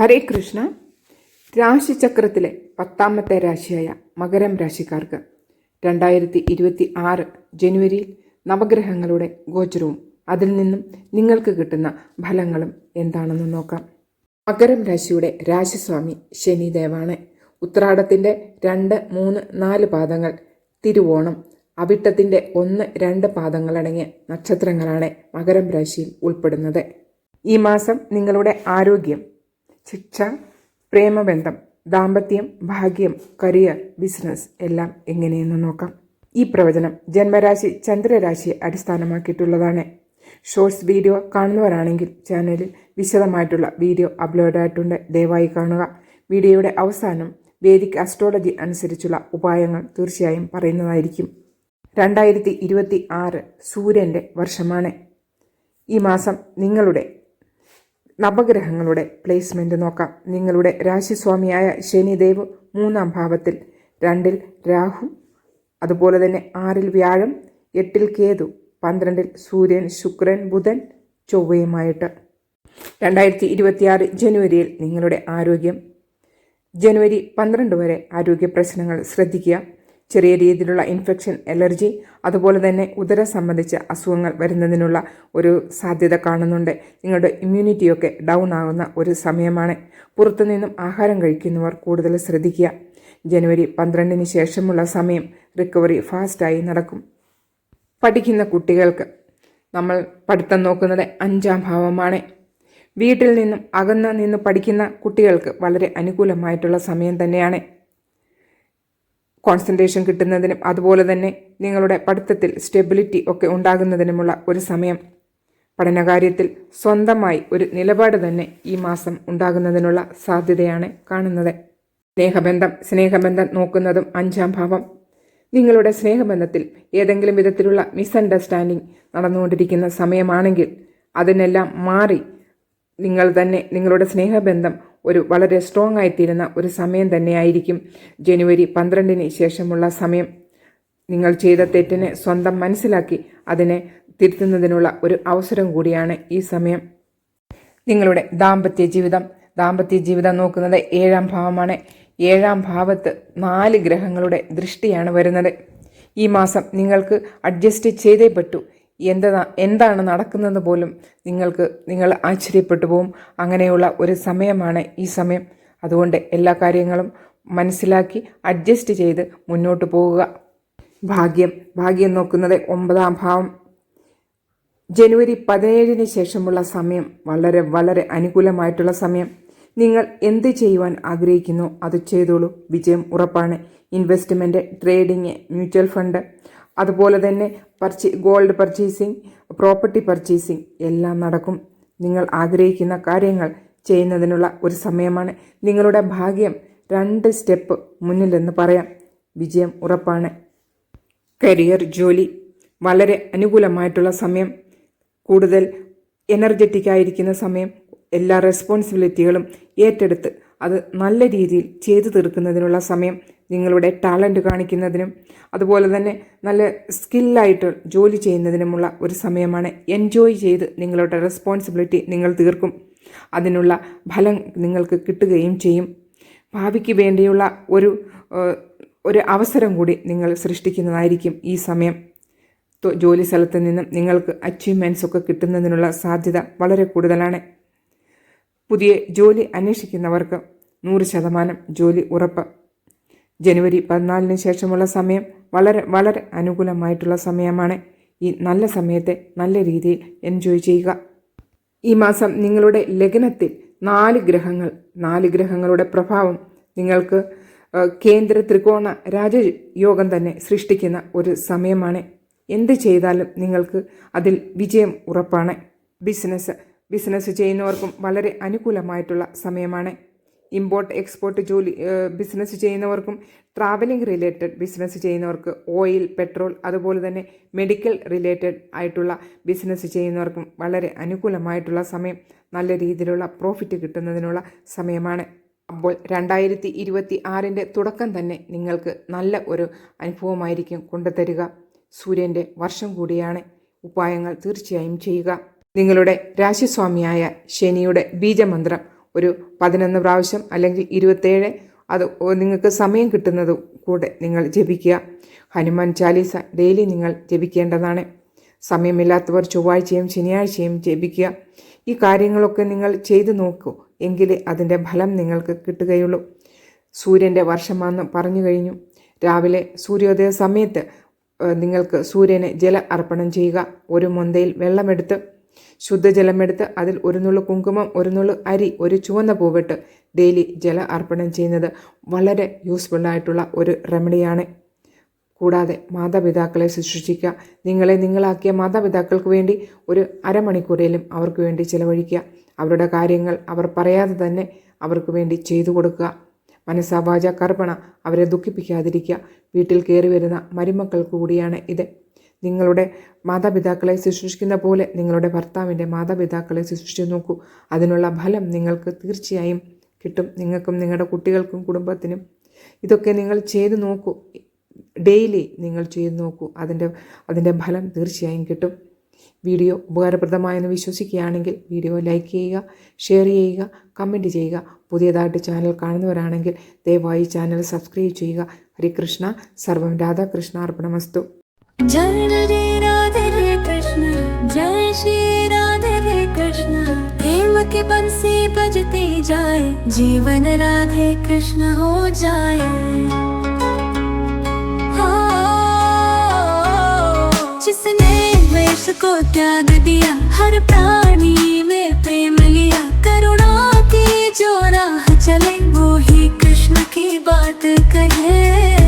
ഹരേ കൃഷ്ണ. രാശിചക്രത്തിലെ പത്താമത്തെ രാശിയായ മകരം രാശിക്കാർക്ക് രണ്ടായിരത്തി ഇരുപത്തി ആറ് ജനുവരിയിൽ നവഗ്രഹങ്ങളുടെ ഗോചരവും അതിൽ നിന്നും നിങ്ങൾക്ക് കിട്ടുന്ന ഫലങ്ങളും എന്താണെന്ന് നോക്കാം. മകരം രാശിയുടെ രാശിസ്വാമി ശനിദേവാണ്. ഉത്രാടത്തിന്റെ രണ്ട് മൂന്ന് നാല് പാദങ്ങൾ തിരുവോണം അവിട്ടത്തിന്റെ ഒന്ന് രണ്ട് പാദങ്ങളടങ്ങിയ നക്ഷത്രങ്ങളാണ് മകരം രാശിയിൽ ഉൾപ്പെടുന്നത്. ഈ മാസം നിങ്ങളുടെ ആരോഗ്യം ശിക്ഷ പ്രേമബന്ധം ദാമ്പത്യം ഭാഗ്യം കരിയർ ബിസിനസ് എല്ലാം എങ്ങനെയെന്ന് നോക്കാം. ഈ പ്രവചനം ജന്മരാശി ചന്ദ്രരാശിയെ അടിസ്ഥാനമാക്കിയിട്ടുള്ളതാണ്. ഷോർട്സ് വീഡിയോ കാണുന്നവരാണെങ്കിൽ ചാനലിൽ വിശദമായിട്ടുള്ള വീഡിയോ അപ്ലോഡ് ആയിട്ടുണ്ട് ദയവായി കാണുക. വീഡിയോയുടെ അവസാനം വേദിക് അസ്ട്രോളജി അനുസരിച്ചുള്ള ഉപായങ്ങൾ തീർച്ചയായും പറയുന്നതായിരിക്കും. രണ്ടായിരത്തി ഇരുപത്തി ആറ് സൂര്യന്റെ വർഷമാണ്. ഈ മാസം നിങ്ങളുടെ നവഗ്രഹങ്ങളുടെ പ്ലേസ്മെന്റ് നോക്കാം. നിങ്ങളുടെ രാശിസ്വാമിയായ ശനിദേവ് മൂന്നാം ഭാവത്തിൽ രണ്ടിൽ രാഹു അതുപോലെ തന്നെ ആറിൽ വ്യാഴം എട്ടിൽ കേതു പന്ത്രണ്ടിൽ സൂര്യൻ ശുക്രൻ ബുധൻ ചൊവ്വയുമായിട്ട്. രണ്ടായിരത്തി ഇരുപത്തിയാറ് ജനുവരിയിൽ നിങ്ങളുടെ ആരോഗ്യം. ജനുവരി പന്ത്രണ്ട് വരെ ആരോഗ്യ പ്രശ്നങ്ങൾ ശ്രദ്ധിക്കുക. ചെറിയ രീതിയിലുള്ള ഇൻഫെക്ഷൻ അലർജി അതുപോലെ തന്നെ ഉദര സംബന്ധിച്ച അസുഖങ്ങൾ വരുന്നതിനുള്ള ഒരു സാധ്യത കാണുന്നുണ്ട്. നിങ്ങളുടെ ഇമ്മ്യൂണിറ്റിയൊക്കെ ഡൗൺ ആകുന്ന ഒരു സമയമാണ്. പുറത്തുനിന്നും ആഹാരം കഴിക്കുന്നവർ കൂടുതൽ ശ്രദ്ധിക്കുക. ജനുവരി പന്ത്രണ്ടിന് ശേഷമുള്ള സമയം റിക്കവറി ഫാസ്റ്റായി നടക്കും. പഠിക്കുന്ന കുട്ടികൾക്ക് നമ്മൾ പഠിത്തം നോക്കുന്നത് അഞ്ചാം ഭാവമാണ്. വീട്ടിൽ നിന്നും അകന്ന് നിന്ന് പഠിക്കുന്ന കുട്ടികൾക്ക് വളരെ അനുകൂലമായിട്ടുള്ള സമയം തന്നെയാണ്. കോൺസെൻട്രേഷൻ കിട്ടുന്നതിനും അതുപോലെ തന്നെ നിങ്ങളുടെ പഠിത്തത്തിൽ സ്റ്റെബിലിറ്റി ഒക്കെ ഉണ്ടാകുന്നതിനുമുള്ള ഒരു സമയം. പഠനകാര്യത്തിൽ സ്വന്തമായി ഒരു നിലപാട് തന്നെ ഈ മാസം ഉണ്ടാകുന്നതിനുള്ള സാധ്യതയാണ് കാണുന്നത്. സ്നേഹബന്ധം സ്നേഹബന്ധം നോക്കുന്നതും അഞ്ചാം ഭാവം. നിങ്ങളുടെ സ്നേഹബന്ധത്തിൽ ഏതെങ്കിലും വിധത്തിലുള്ള മിസ്അണ്ടർസ്റ്റാൻഡിംഗ് നടന്നുകൊണ്ടിരിക്കുന്ന സമയമാണെങ്കിൽ അതിനെല്ലാം മാറി നിങ്ങൾ തന്നെ നിങ്ങളുടെ സ്നേഹബന്ധം ഒരു വളരെ സ്ട്രോങ് ആയിത്തീരുന്ന ഒരു സമയം തന്നെയായിരിക്കും ജനുവരി പന്ത്രണ്ടിന് ശേഷമുള്ള സമയം. നിങ്ങൾ ചെയ്ത തെറ്റിനെ സ്വന്തം മനസ്സിലാക്കി അതിനെ തിരുത്തുന്നതിനുള്ള ഒരു അവസരം കൂടിയാണ് ഈ സമയം. നിങ്ങളുടെ ദാമ്പത്യ ജീവിതം. ദാമ്പത്യ ജീവിതം നോക്കുന്നത് ഏഴാം ഭാവമാണ്. ഏഴാം ഭാവത്ത് നാല് ഗ്രഹങ്ങളുടെ ദൃഷ്ടിയാണ് വരുന്നത്. ഈ മാസം നിങ്ങൾക്ക് അഡ്ജസ്റ്റ് ചെയ്തേ പറ്റൂ. എന്താ എന്താണ് നടക്കുന്നത് പോലും നിങ്ങൾക്ക് നിങ്ങൾ ആശ്ചര്യപ്പെട്ടു പോവും. അങ്ങനെയുള്ള ഒരു സമയമാണ് ഈ സമയം. അതുകൊണ്ട് എല്ലാ കാര്യങ്ങളും മനസ്സിലാക്കി അഡ്ജസ്റ്റ് ചെയ്ത് മുന്നോട്ട് പോവുക ഭാഗ്യം. ഭാഗ്യം നോക്കുന്നത് ഒമ്പതാം ഭാവം. ജനുവരി പതിനേഴിന് ശേഷമുള്ള സമയം വളരെ വളരെ അനുകൂലമായിട്ടുള്ള സമയം. നിങ്ങൾ എന്ത് ചെയ്യുവാൻ ആഗ്രഹിക്കുന്നു അത് ചെയ്തോളൂ. വിജയം ഉറപ്പാണ്. ഇൻവെസ്റ്റ്മെന്റ് ട്രേഡിങ് മ്യൂച്വൽ ഫണ്ട് അതുപോലെ തന്നെ purchase gold purchasing property purchasing എല്ലാം നടക്കും. നിങ്ങൾ ആഗ്രഹിക്കുന്ന കാര്യങ്ങൾ ചെയ്യുന്നതിനുള്ള ഒരു സമയമാണ്. നിങ്ങളുടെ ഭാഗ്യം രണ്ട് സ്റ്റെപ്പ് മുന്നിലെന്ന് പറയാം. വിജയം ഉറപ്പാണ്. കരിയർ ജോലി വളരെ അനുകൂലമായിട്ടുള്ള സമയം. കൂടുതൽ എനർജറ്റിക് ആയിരിക്കുന്ന സമയം. എല്ലാ റെസ്പോൺസിബിലിറ്റികളും ഏറ്റെടുത്ത് അത് നല്ല രീതിയിൽ ചെയ്തു തീർക്കുന്നതിനുള്ള സമയം. നിങ്ങളുടെ ടാലന്റ് കാണിക്കുന്നതിനും അതുപോലെ തന്നെ നല്ല സ്കില്ലായിട്ട് ജോലി ചെയ്യുന്നതിനുമുള്ള ഒരു സമയമാണ് എൻജോയ് ചെയ്ത് നിങ്ങളുടെ റെസ്പോൺസിബിലിറ്റി നിങ്ങൾ തീർക്കും. അതിനുള്ള ഫലം നിങ്ങൾക്ക് കിട്ടുകയും ചെയ്യും. ഭാവിക്ക് വേണ്ടിയുള്ള ഒരു ഒരു അവസരം കൂടി നിങ്ങൾ സൃഷ്ടിക്കുന്നതായിരിക്കും ഈ സമയം. ജോലി സ്ഥലത്ത് നിന്നും നിങ്ങൾക്ക് അച്ചീവ്മെന്റ്സ് ഒക്കെ കിട്ടുന്നതിനുള്ള സാധ്യത വളരെ കൂടുതലാണ്. പുതിയ ജോലി അന്വേഷിക്കുന്നവർക്ക് നൂറ് ശതമാനം ജോലി ഉറപ്പ്. ജനുവരി പതിനാലിന് ശേഷമുള്ള സമയം വളരെ വളരെ അനുകൂലമായിട്ടുള്ള സമയമാണ്. ഈ നല്ല സമയത്തെ നല്ല രീതിയിൽ എൻജോയ് ചെയ്യുക. ഈ മാസം നിങ്ങളുടെ ലഗ്നത്തിൽ നാല് ഗ്രഹങ്ങൾ നാല് ഗ്രഹങ്ങളുടെ പ്രഭാവം നിങ്ങൾക്ക് കേന്ദ്ര ത്രികോണ രാജയോഗം തന്നെ സൃഷ്ടിക്കുന്ന ഒരു സമയമാണ്. എന്ത് ചെയ്താലും നിങ്ങൾക്ക് അതിൽ വിജയം ഉറപ്പാണ്. ബിസിനസ് ബിസിനസ് ചെയ്യുന്നവർക്കും വളരെ അനുകൂലമായിട്ടുള്ള സമയമാണ്. ഇമ്പോർട്ട് എക്സ്പോർട്ട് ജോലി ബിസിനസ് ചെയ്യുന്നവർക്കും ട്രാവലിംഗ് റിലേറ്റഡ് ബിസിനസ് ചെയ്യുന്നവർക്ക് ഓയിൽ പെട്രോൾ അതുപോലെ തന്നെ മെഡിക്കൽ റിലേറ്റഡ് ആയിട്ടുള്ള ബിസിനസ് ചെയ്യുന്നവർക്കും വളരെ അനുകൂലമായിട്ടുള്ള സമയം നല്ല രീതിയിലുള്ള പ്രോഫിറ്റ് കിട്ടുന്നതിനുള്ള സമയമാണ്. അപ്പോൾ രണ്ടായിരത്തി ഇരുപത്തി ആറിന്റെ തുടക്കം തന്നെ നിങ്ങൾക്ക് നല്ല ഒരു അനുഭവമായിരിക്കും കൊണ്ടുതരിക. സൂര്യന്റെ വർഷം കൂടിയാണ്. ഉപായങ്ങൾ തീർച്ചയായും ചെയ്യുക. നിങ്ങളുടെ രാശിസ്വാമിയായ ശനിയുടെ ബീജമന്ത്രം ഒരു പതിനൊന്ന് പ്രാവശ്യം അല്ലെങ്കിൽ ഇരുപത്തേഴ് അത് നിങ്ങൾക്ക് സമയം കിട്ടുന്നത് കൂടെ നിങ്ങൾ ജപിക്കുക. ഹനുമാൻ ചാലീസ ഡെയിലി നിങ്ങൾ ജപിക്കേണ്ടതാണ്. സമയമില്ലാത്തവർ ചൊവ്വാഴ്ചയും ശനിയാഴ്ചയും ജപിക്കുക. ഈ കാര്യങ്ങളൊക്കെ നിങ്ങൾ ചെയ്തു നോക്കൂ എങ്കിലേ അതിന്റെ ഫലം നിങ്ങൾക്ക് കിട്ടുകയുള്ളൂ. സൂര്യന്റെ വർഷമാണെന്ന് പറഞ്ഞു കഴിഞ്ഞു. രാവിലെ സൂര്യോദയ സമയത്ത് നിങ്ങൾക്ക് സൂര്യനെ ജല അർപ്പണം ചെയ്യുക. ഒരു മൊന്തയിൽ വെള്ളമെടുത്ത് ശുദ്ധജലമെടുത്ത് അതിൽ ഒരു നുള്ളു കുങ്കുമം ഒരു നുള്ളു അരി ഒരു ചുവന്ന പൂവിട്ട് ഡെയിലി ജല അർപ്പണം ചെയ്യുന്നത് വളരെ യൂസ്ഫുള്ളായിട്ടുള്ള ഒരു റെമഡിയാണ് കൂടാതെ മാതാപിതാക്കളെ ശുശ്രൂഷിക്കുക നിങ്ങളെ നിങ്ങളാക്കിയ മാതാപിതാക്കൾക്ക് വേണ്ടി ഒരു അരമണിക്കൂറേലും അവർക്ക് വേണ്ടി ചിലവഴിക്കുക അവരുടെ കാര്യങ്ങൾ അവർ പറയാതെ തന്നെ അവർക്ക് വേണ്ടി ചെയ്തു കൊടുക്കുക മനസ്സാവാച കർപ്പണ അവരെ ദുഃഖിപ്പിക്കാതിരിക്കുക വീട്ടിൽ കയറി വരുന്ന മരുമക്കൾക്ക് കൂടിയാണ് ഇത്. നിങ്ങളുടെ മാതാപിതാക്കളെ ശുശ്രൂഷിക്കുന്ന പോലെ നിങ്ങളുടെ ഭർത്താവിന്റെ മാതാപിതാക്കളെ ശുശ്രൂഷിച്ച് നോക്കൂ. അതിനുള്ള ഫലം നിങ്ങൾക്ക് തീർച്ചയായും കിട്ടും. നിങ്ങൾക്കും നിങ്ങളുടെ കുട്ടികൾക്കും കുടുംബത്തിനും ഇതൊക്കെ നിങ്ങൾ ചെയ്തു നോക്കൂ. ഡെയിലി നിങ്ങൾ ചെയ്തു നോക്കൂ. അതിന്റെ അതിന്റെ ഫലം തീർച്ചയായും കിട്ടും. വീഡിയോ ഉപകാരപ്രദമായെന്ന് വിശ്വസിക്കുകയാണെങ്കിൽ വീഡിയോ ലൈക്ക് ചെയ്യുക ഷെയർ ചെയ്യുക കമന്റ് ചെയ്യുക. പുതിയതായിട്ട് ചാനൽ കാണുന്നവരാണെങ്കിൽ ദയവായി ചാനൽ സബ്സ്ക്രൈബ് ചെയ്യുക. ഹരികൃഷ്ണ സർവം രാധാകൃഷ്ണ അർപ്പണമസ്തു. राधे कृष्ण, जय श्री राधे कृष्ण। के बंसी बजते जाए, जीवन राधे कृष्ण हो जाए। जिसने वेश को त्याग दिया, हर प्राणी में प्रेम लिया, करुणा की जो राह चले वो ही कृष्ण की बात कहे।